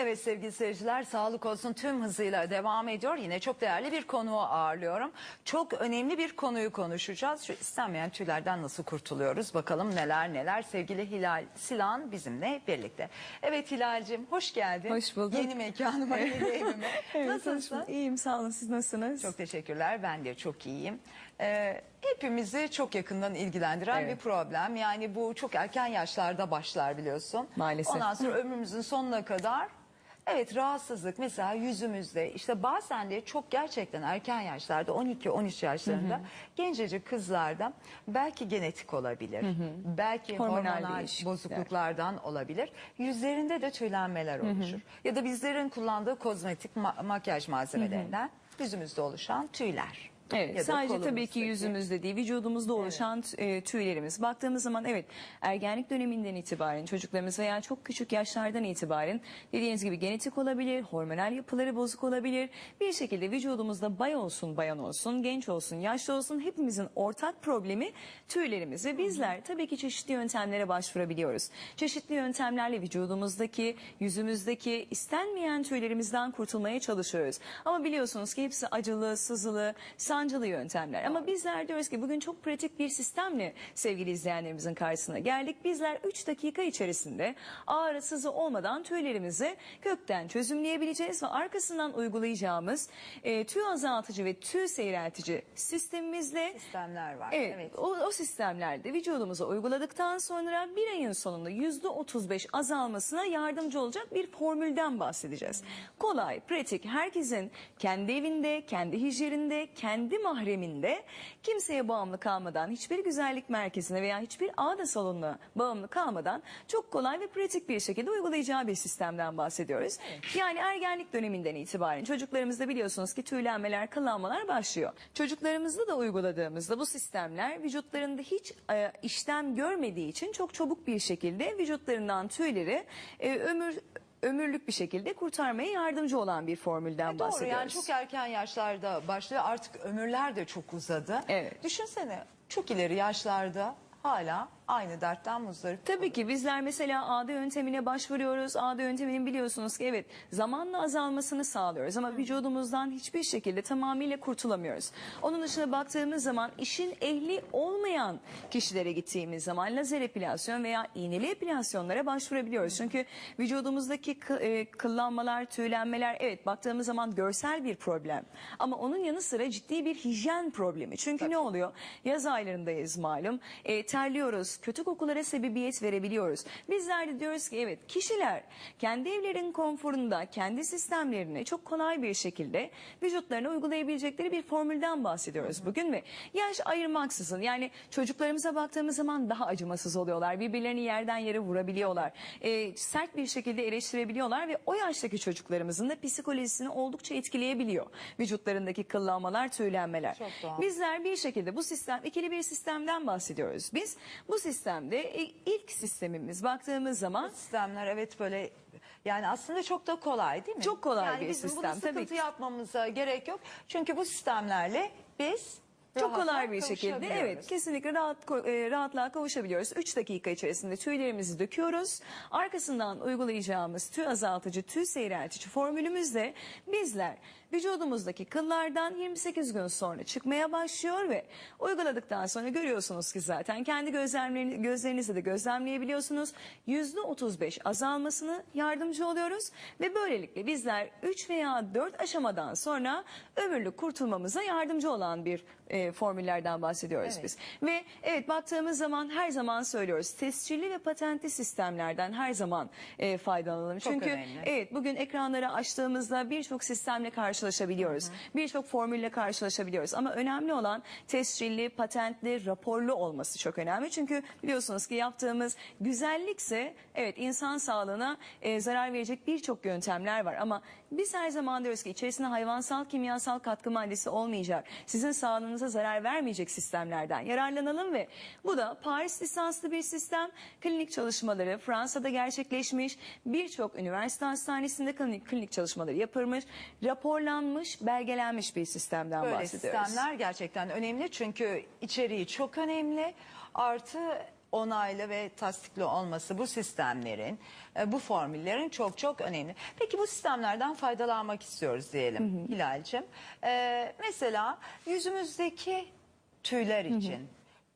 Evet sevgili seyirciler sağlık olsun tüm hızıyla devam ediyor. Yine çok değerli bir konuğu ağırlıyorum. Çok önemli bir konuyu konuşacağız. Şu istenmeyen tüylerden nasıl kurtuluyoruz? Bakalım neler neler. Sevgili Hilal Silan bizimle birlikte. Evet Hilal'cim hoş geldin. Hoş bulduk. Yeni mekanıma, yeni evime. Evet, Nasılsın? İyiyim sağ olun siz nasılsınız? Çok teşekkürler. Ben de çok iyiyim. Ee, hepimizi çok yakından ilgilendiren Evet. bir problem. Yani bu çok erken yaşlarda başlar biliyorsun. Maalesef. Ondan sonra ömrümüzün sonuna kadar evet rahatsızlık mesela yüzümüzde işte bazen de çok gerçekten erken yaşlarda 12-13 yaşlarında gencecik kızlarda belki genetik olabilir. Belki Hormonal hormonal, değişiklikler. bozukluklardan olabilir. Yüzlerinde de tüylenmeler oluşur. Ya da bizlerin kullandığı kozmetik ma- makyaj malzemelerinden yüzümüzde oluşan tüyler. Evet Ya sadece tabii ki yüzümüzde değil vücudumuzda oluşan e, tüylerimiz. Baktığımız zaman evet ergenlik döneminden itibaren çocuklarımız veya çok küçük yaşlardan itibaren dediğiniz gibi genetik olabilir, hormonal yapıları bozuk olabilir. Bir şekilde vücudumuzda bay olsun bayan olsun, genç olsun, yaşlı olsun hepimizin ortak problemi tüylerimiz. Ve bizler tabii ki çeşitli yöntemlere başvurabiliyoruz. Çeşitli yöntemlerle vücudumuzdaki, yüzümüzdeki istenmeyen tüylerimizden kurtulmaya çalışıyoruz. Ama biliyorsunuz ki hepsi acılı, sızılı, sancılı yöntemler. Ama bizler diyoruz ki bugün çok pratik bir sistemle sevgili izleyenlerimizin karşısına geldik. Bizler 3 dakika içerisinde ağrı sızı olmadan tüylerimizi kökten çözümleyebileceğiz ve arkasından uygulayacağımız e, tüy azaltıcı ve tüy seyreltici sistemimizle sistemler var. Evet. O, o sistemlerde vücudumuza uyguladıktan sonra bir ayın sonunda yüzde 35 azalmasına yardımcı olacak bir formülden bahsedeceğiz. Kolay, pratik, herkesin kendi evinde, kendi hijyeninde, kendi mahreminde kimseye bağımlı kalmadan, hiçbir güzellik merkezine veya hiçbir ağda salonuna bağımlı kalmadan çok kolay ve pratik bir şekilde uygulayacağı bir sistemden bahsediyoruz. Yani ergenlik döneminden itibaren çocuklarımızda biliyorsunuz ki tüylenmeler, kıllanmalar başlıyor. Çocuklarımızda da uyguladığımızda bu sistemler vücutlarında hiç e, işlem görmediği için çok çabuk bir şekilde vücutlarından tüyleri e, ömür ömürlük bir şekilde kurtarmaya yardımcı olan bir formülden Doğru bahsediyoruz. yani çok erken yaşlarda başlıyor artık ömürler de çok uzadı. Evet. Düşünsene çok ileri yaşlarda hala aynı dertten muzdarip. Tabii ki bizler mesela ağda yöntemine başvuruyoruz. Ağda yönteminin biliyorsunuz ki evet zamanla azalmasını sağlıyoruz ama vücudumuzdan hiçbir şekilde tamamıyla kurtulamıyoruz. Onun dışında baktığımız zaman işin ehli olmayan kişilere gittiğimiz zaman lazer epilasyon veya iğneli epilasyonlara başvurabiliyoruz. Çünkü vücudumuzdaki kı- e, kıllanmalar, tüylenmeler evet baktığımız zaman görsel bir problem. Ama onun yanı sıra ciddi bir hijyen problemi. Çünkü ne oluyor? Yaz aylarındayız malum. E, terliyoruz, kötü kokulara sebebiyet verebiliyoruz. Bizler de diyoruz ki evet kişiler kendi evlerin konforunda, kendi sistemlerini çok kolay bir şekilde vücutlarına uygulayabilecekleri bir formülden bahsediyoruz bugün ve yaş ayırmaksızın yani çocuklarımıza baktığımız zaman daha acımasız oluyorlar. Birbirlerini yerden yere vurabiliyorlar. E, sert bir şekilde eleştirebiliyorlar ve o yaştaki çocuklarımızın da psikolojisini oldukça etkileyebiliyor. Vücutlarındaki kıllanmalar, tüylenmeler. Bizler bir şekilde bu sistem ikili bir sistemden bahsediyoruz. Biz bu sistemde e, ilk sistemimiz baktığımız zaman Sistemler evet böyle yani aslında çok da kolay değil mi? Çok kolay yani bir bizim sistem, Bunu sıkıntı tabii yapmamıza gerek yok. Çünkü bu sistemlerle biz çok rahatla kolay bir şekilde evet kesinlikle rahat e, rahatlığa kavuşabiliyoruz. 3 dakika içerisinde tüylerimizi döküyoruz. Arkasından uygulayacağımız tüy azaltıcı, tüy seyreltici formülümüzle bizler vücudumuzdaki kıllardan 28 gün sonra çıkmaya başlıyor ve uyguladıktan sonra görüyorsunuz ki zaten kendi gözlemlerini, gözlerinizle de gözlemleyebiliyorsunuz. %35 azalmasını yardımcı oluyoruz ve böylelikle bizler 3 veya 4 aşamadan sonra ömürlük kurtulmamıza yardımcı olan bir e, formüllerden bahsediyoruz Evet. biz. Ve evet baktığımız zaman her zaman söylüyoruz tescilli ve patentli sistemlerden her zaman e, faydalanalım. Çok Çünkü önemli. evet bugün ekranları açtığımızda birçok sistemle karşılaşabiliyoruz. Birçok formülle karşılaşabiliyoruz. Ama önemli olan tescilli, patentli, raporlu olması çok önemli. Çünkü biliyorsunuz ki yaptığımız güzellikse evet insan sağlığına e, zarar verecek birçok yöntemler var. Ama biz her zaman diyoruz ki içerisinde hayvansal kimyasal katkı maddesi olmayacak. Sizin sağlığınıza zarar vermeyecek sistemlerden yararlanalım ve bu da Paris lisanslı bir sistem. Klinik çalışmaları Fransa'da gerçekleşmiş. Birçok üniversite hastanesinde klinik, klinik çalışmaları yapılmış. Raporlanmış, belgelenmiş bir sistemden Böyle bahsediyoruz. sistemler gerçekten önemli çünkü içeriği çok önemli. Artı onaylı ve tasdikli olması bu sistemlerin, e, bu formüllerin çok çok önemli. Peki bu sistemlerden faydalanmak istiyoruz diyelim Hilal'cim. E, mesela yüzümüzdeki tüyler için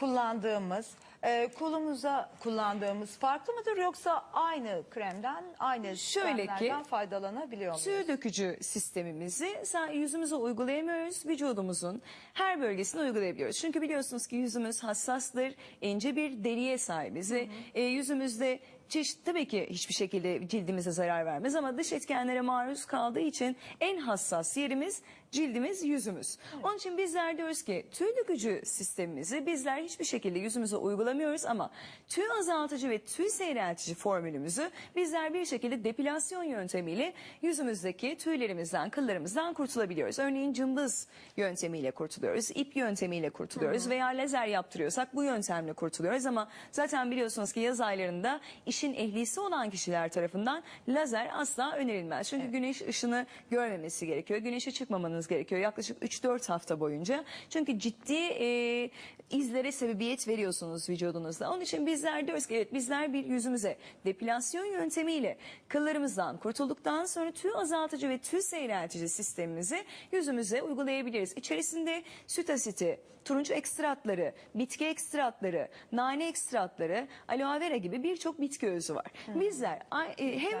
kullandığımız, e, kolumuza kullandığımız farklı mıdır yoksa aynı kremden, aynı Şöyle ki, sistemlerden faydalanabiliyor muyuz? Tüy dökücü sistemimizi sa- yüzümüze uygulayamıyoruz. Vücudumuzun her bölgesine uygulayabiliyoruz. Çünkü biliyorsunuz ki yüzümüz hassastır. ince bir deriye sahibiz. Ve e, yüzümüzde çeşit tabii ki hiçbir şekilde cildimize zarar vermez ama dış etkenlere maruz kaldığı için en hassas yerimiz cildimiz yüzümüz. Onun için bizler diyoruz ki tüy dökücü sistemimizi bizler hiçbir şekilde yüzümüze uygulamıyoruz ama tüy azaltıcı ve tüy seyreltici formülümüzü bizler bir şekilde depilasyon yöntemiyle yüzümüzdeki tüylerimizden, kıllarımızdan kurtulabiliyoruz. Örneğin cımbız yöntemiyle kurtuluyoruz, ip yöntemiyle kurtuluyoruz veya lazer yaptırıyorsak bu yöntemle kurtuluyoruz ama zaten biliyorsunuz ki yaz aylarında işin ehlisi olan kişiler tarafından lazer asla önerilmez. Çünkü güneş ışını görmemesi gerekiyor. Güneşe çıkmamanız gerekiyor yaklaşık 3-4 hafta boyunca. Çünkü ciddi e, izlere sebebiyet veriyorsunuz vücudunuzda. Onun için bizler diyoruz ki evet bizler bir yüzümüze depilasyon yöntemiyle kıllarımızdan kurtulduktan sonra tüy azaltıcı ve tüy seyreltici sistemimizi yüzümüze uygulayabiliriz. İçerisinde süt asiti, turuncu ekstratları, bitki ekstratları, nane ekstratları, aloe vera gibi birçok bitki özü var. Bizler ay- e, hem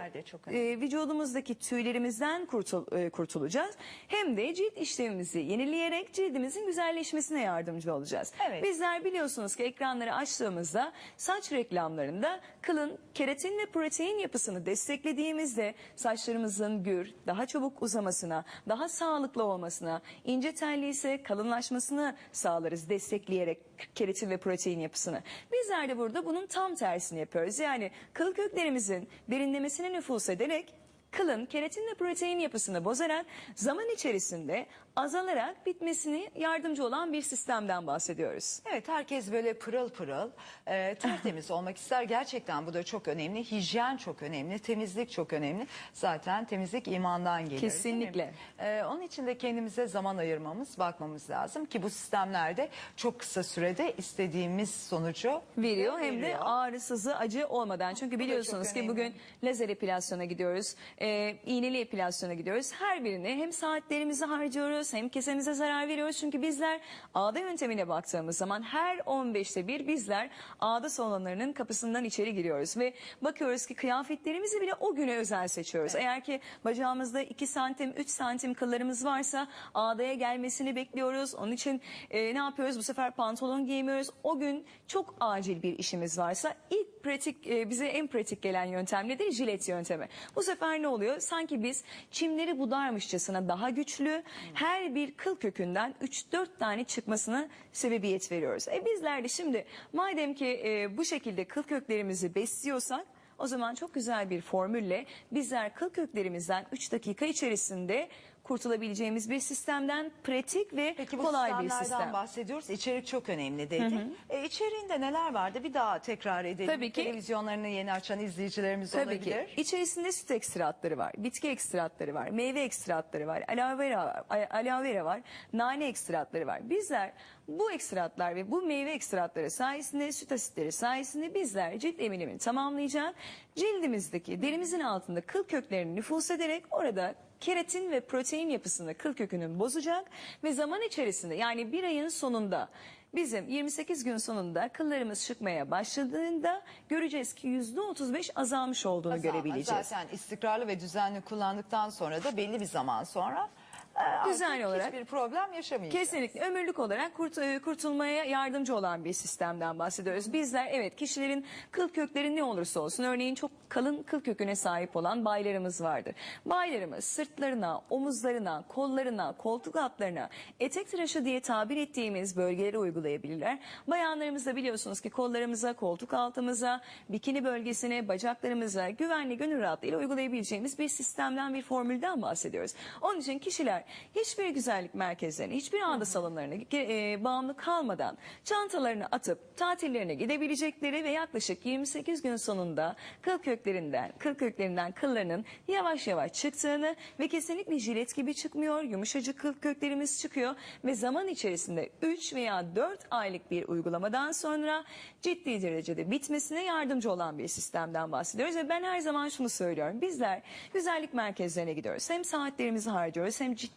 e, vücudumuzdaki tüylerimizden kurtul, e, kurtulacağız hem de cilt işlemimizi yenileyerek cildimizin güzelleşmesine yardımcı olacağız. Evet. Bizler biliyorsunuz ki ekranları açtığımızda saç reklamlarında kılın keratin ve protein yapısını desteklediğimizde saçlarımızın gür, daha çabuk uzamasına, daha sağlıklı olmasına, ince telli ise kalınlaşmasını sağlarız destekleyerek keratin ve protein yapısını. Bizler de burada bunun tam tersini yapıyoruz. Yani kıl köklerimizin derinlemesine nüfus ederek kılın keratin ve protein yapısını bozarak zaman içerisinde azalarak bitmesini yardımcı olan bir sistemden bahsediyoruz. Evet herkes böyle pırıl pırıl e, tertemiz olmak ister. Gerçekten bu da çok önemli. Hijyen çok önemli. Temizlik çok önemli. Zaten temizlik imandan mi? Kesinlikle. E, onun için de kendimize zaman ayırmamız, bakmamız lazım ki bu sistemlerde çok kısa sürede istediğimiz sonucu veriyor hem de veriyor. ağrısızı acı olmadan. Çünkü biliyorsunuz ki bugün lazer epilasyona gidiyoruz, e, iğneli epilasyona gidiyoruz. Her birine hem saatlerimizi harcıyoruz hem kesemize zarar veriyoruz. Çünkü bizler ağda yöntemine baktığımız zaman her 15'te bir bizler ağda salonlarının kapısından içeri giriyoruz. Ve bakıyoruz ki kıyafetlerimizi bile o güne özel seçiyoruz. Eğer ki bacağımızda 2 santim 3 santim kıllarımız varsa ağdaya gelmesini bekliyoruz. Onun için e, ne yapıyoruz? Bu sefer pantolon giymiyoruz. O gün çok acil bir işimiz varsa ilk pratik e, bize en pratik gelen yöntem nedir? Jilet yöntemi. Bu sefer ne oluyor? Sanki biz çimleri budarmışçasına daha güçlü her bir kıl kökünden 3-4 tane çıkmasına sebebiyet veriyoruz. E bizler de şimdi madem ki e, bu şekilde kıl köklerimizi besliyorsak o zaman çok güzel bir formülle bizler kıl köklerimizden 3 dakika içerisinde kurtulabileceğimiz bir sistemden pratik ve Peki bu kolay bir sistem. bahsediyoruz. İçerik çok önemli dedik. E, içeriğinde neler vardı? Bir daha tekrar edelim. Tabii ki. Televizyonlarını yeni açan izleyicilerimiz Tabii olabilir. ki. İçerisinde süt ekstratları var, bitki ekstratları var, meyve ekstratları var, aloe vera, aloe vera var, nane ekstratları var. Bizler bu ekstratlar ve bu meyve ekstratları sayesinde süt asitleri sayesinde bizler cilt emilimini tamamlayacak. Cildimizdeki derimizin altında kıl köklerini nüfus ederek orada keratin ve protein yapısını kıl kökünün bozacak ve zaman içerisinde yani bir ayın sonunda Bizim 28 gün sonunda kıllarımız çıkmaya başladığında göreceğiz ki %35 azalmış olduğunu Azalma. görebileceğiz. Zaten istikrarlı ve düzenli kullandıktan sonra da belli bir zaman sonra e, artık Düzenli olarak- hiçbir problem yaşamayacağız. Kesinlikle ömürlük olarak kurt- e, kurtulmaya yardımcı olan bir sistemden bahsediyoruz. Bizler evet kişilerin kıl kökleri ne olursa olsun örneğin çok kalın kıl köküne sahip olan baylarımız vardır. Baylarımız sırtlarına, omuzlarına, kollarına, koltuk altlarına etek tıraşı diye tabir ettiğimiz bölgeleri uygulayabilirler. Bayanlarımız da biliyorsunuz ki kollarımıza, koltuk altımıza, bikini bölgesine, bacaklarımıza güvenli gönül rahatlığıyla uygulayabileceğimiz bir sistemden bir formülden bahsediyoruz. Onun için kişiler hiçbir güzellik merkezlerine, hiçbir ağda salonlarına e, bağımlı kalmadan çantalarını atıp tatillerine gidebilecekleri ve yaklaşık 28 gün sonunda kıl köklerinden, kıl köklerinden kıllarının yavaş yavaş çıktığını ve kesinlikle jilet gibi çıkmıyor, yumuşacık kıl köklerimiz çıkıyor ve zaman içerisinde 3 veya 4 aylık bir uygulamadan sonra ciddi derecede bitmesine yardımcı olan bir sistemden bahsediyoruz ve ben her zaman şunu söylüyorum. Bizler güzellik merkezlerine gidiyoruz. Hem saatlerimizi harcıyoruz hem ciddi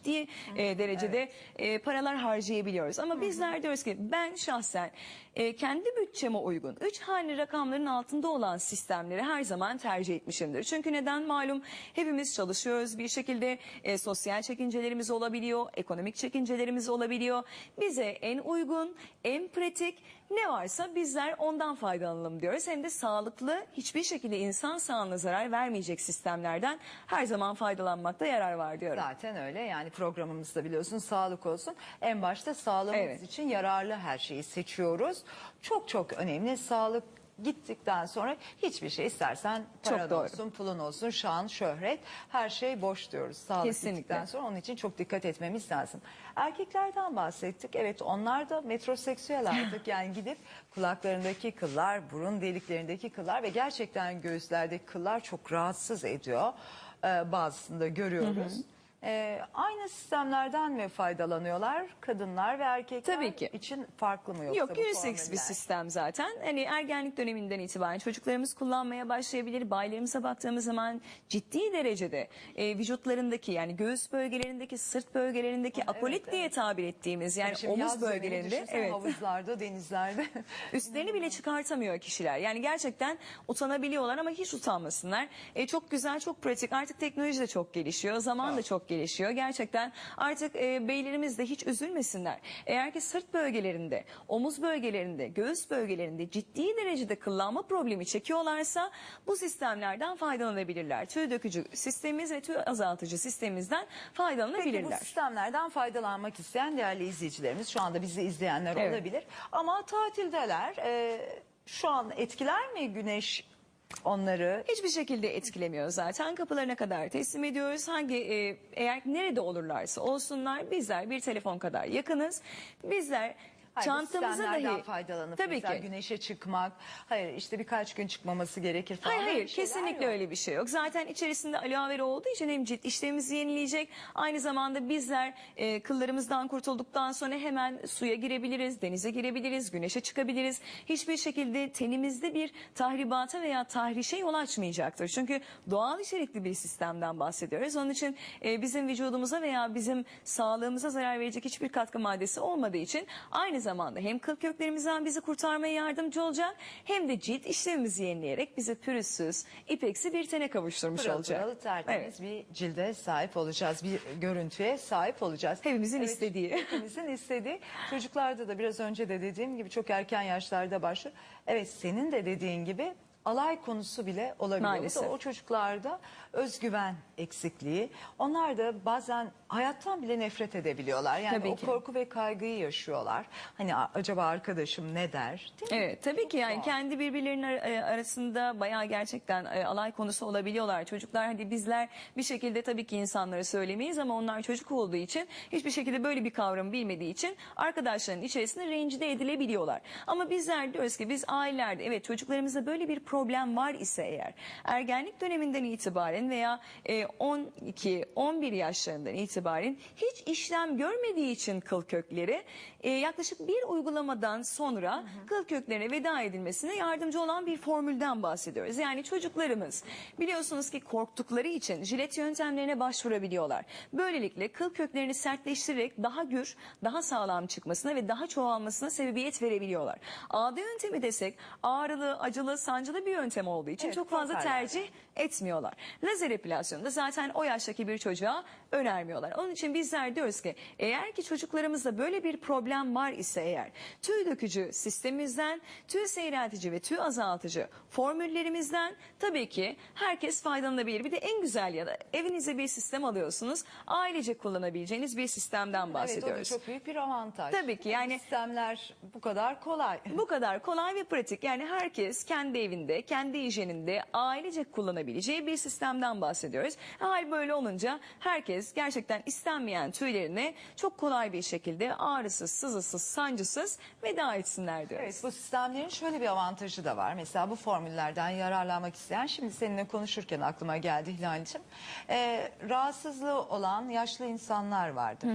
e, derecede e, paralar harcayabiliyoruz. Ama bizler diyoruz ki ben şahsen e, kendi bütçeme uygun 3 haneli rakamların altında olan sistemleri her zaman tercih etmişimdir. Çünkü neden malum hepimiz çalışıyoruz bir şekilde e, sosyal çekincelerimiz olabiliyor, ekonomik çekincelerimiz olabiliyor. Bize en uygun, en pratik ne varsa bizler ondan faydalanalım diyoruz. Hem de sağlıklı hiçbir şekilde insan sağlığına zarar vermeyecek sistemlerden her zaman faydalanmakta yarar var diyorum. Zaten öyle yani programımızda biliyorsun sağlık olsun. En başta sağlığımız Evet. için yararlı her şeyi seçiyoruz. Çok çok önemli sağlık gittikten sonra hiçbir şey istersen Çok paran doğru. olsun, pulun olsun, şan, şöhret her şey boş diyoruz. Sağlık Kesinlikle. gittikten sonra onun için çok dikkat etmemiz lazım. Erkeklerden bahsettik. Evet onlar da metroseksüel artık yani gidip kulaklarındaki kıllar, burun deliklerindeki kıllar ve gerçekten göğüslerdeki kıllar çok rahatsız ediyor. Ee, bazısında görüyoruz. Ee, aynı sistemlerden mi faydalanıyorlar kadınlar ve erkekler Tabii ki. için farklı mı yoksa Yok bu unisex bir formüller? sistem zaten. Hani ergenlik döneminden itibaren çocuklarımız kullanmaya başlayabilir. Baylarımıza baktığımız zaman ciddi derecede e, vücutlarındaki yani göğüs bölgelerindeki, sırt bölgelerindeki apolit evet. diye tabir ettiğimiz yani Şimdi omuz dönemi bölgelerinde düşünsene, evet havuzlarda, denizlerde. üstlerini bile çıkartamıyor kişiler. Yani gerçekten utanabiliyorlar ama hiç utanmasınlar. E, çok güzel, çok pratik. Artık teknoloji de çok gelişiyor. Zaman da çok gelişiyor. Gerçekten artık e, beylerimiz de hiç üzülmesinler. Eğer ki sırt bölgelerinde, omuz bölgelerinde, göğüs bölgelerinde ciddi derecede kıllanma problemi çekiyorlarsa bu sistemlerden faydalanabilirler. Tüy dökücü sistemimiz ve tüy azaltıcı sistemimizden Peki bu faydalanabilirler. sistemlerden faydalanmak isteyen değerli izleyicilerimiz şu anda bizi izleyenler Evet. olabilir. Ama tatildeler. Ee, şu an etkiler mi güneş onları? Hiçbir şekilde etkilemiyor zaten. Kapılarına kadar teslim ediyoruz. Hangi e, eğer nerede olurlarsa olsunlar bizler bir telefon kadar yakınız. Bizler Hayır, çantamıza dahi faydalanıp tabii mesela ki. güneşe çıkmak. Hayır işte birkaç gün çıkmaması gerekir falan. Hayır hayır kesinlikle yok. öyle bir şey yok. Zaten içerisinde aloe vera olduğu için hem cilt işlemimizi yenileyecek. Aynı zamanda bizler e, kıllarımızdan kurtulduktan sonra hemen suya girebiliriz, denize girebiliriz, güneşe çıkabiliriz. Hiçbir şekilde tenimizde bir tahribata veya tahrişe yol açmayacaktır. Çünkü doğal içerikli bir sistemden bahsediyoruz. Onun için e, bizim vücudumuza veya bizim sağlığımıza zarar verecek hiçbir katkı maddesi olmadığı için aynı zamanda hem kıl köklerimizden bizi kurtarmaya yardımcı olacak hem de cilt işlemimizi yenileyerek bizi pürüzsüz, ipeksi bir tene kavuşturmuş Pırıl olacak. pırıl tertemiz bir cilde sahip olacağız. Bir görüntüye sahip olacağız. Hepimizin istediği. Hepimizin istediği. Çocuklarda da biraz önce de dediğim gibi çok erken yaşlarda başlıyor. Evet senin de dediğin gibi alay konusu bile olabiliyor. Bu da Maalesef. o çocuklarda özgüven eksikliği. Onlar da bazen hayattan bile nefret edebiliyorlar. Yani Tabii o ki. korku ve kaygıyı yaşıyorlar. Hani "A- acaba arkadaşım ne der? Değil mi? Evet tabii ki yani doğal. kendi birbirlerinin e, arasında bayağı gerçekten e, alay konusu olabiliyorlar. Çocuklar hadi bizler bir şekilde tabii ki insanlara söylemeyiz ama onlar çocuk olduğu için hiçbir şekilde böyle bir kavramı bilmediği için arkadaşlarının içerisinde rencide edilebiliyorlar. Ama bizler diyoruz ki biz ailelerde evet çocuklarımızda böyle bir problem var ise eğer ergenlik döneminden itibaren veya e, 12-11 yaşlarından itibaren hiç işlem görmediği için kıl kökleri e, yaklaşık bir uygulamadan sonra kıl köklerine veda edilmesine yardımcı olan bir formülden bahsediyoruz. Yani çocuklarımız biliyorsunuz ki korktukları için jilet yöntemlerine başvurabiliyorlar. Böylelikle kıl köklerini sertleştirerek daha gür, daha sağlam çıkmasına ve daha çoğalmasına sebebiyet verebiliyorlar. Ağda yöntemi desek ağrılı, acılı, sancılı bir yöntem olduğu için Evet, çok fazla korkarlar. tercih etmiyorlar. Lazer epilasyonu da zaten o yaştaki bir çocuğa önermiyorlar. Onun için bizler diyoruz ki eğer ki çocuklarımızda böyle bir problem var ise eğer tüy dökücü sistemimizden tüy seyreltici ve tüy azaltıcı formüllerimizden tabii ki herkes faydalanabilir. Bir de en güzel ya da evinize bir sistem alıyorsunuz. Ailece kullanabileceğiniz bir sistemden Evet o da bahsediyoruz. çok büyük bir avantaj. Tabii ki, yani- Sistemler bu kadar kolay. Bu kadar kolay ve pratik. Yani herkes kendi evinde, kendi hijyeninde ailece kullanabileceği bir sistemden bahsediyoruz. Hal böyle olunca herkes gerçekten istenmeyen tüylerini çok kolay bir şekilde ağrısız, sızısız, sancısız veda etsinler diyoruz. Evet bu sistemlerin şöyle bir avantajı da var. Mesela bu formüllerden yararlanmak isteyen şimdi seninle konuşurken aklıma geldi Hilal'cim. Ee, rahatsızlığı olan yaşlı insanlar vardır.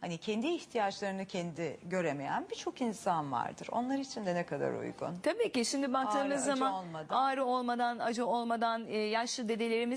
Hani kendi ihtiyaçlarını kendi göremeyen birçok insan vardır. Onlar için de ne kadar uygun. Tabii ki şimdi baktığımız Ağrı, acı zaman olmadan. ağrı olmadan, acı olmadan e, yaşlı dedelerimiz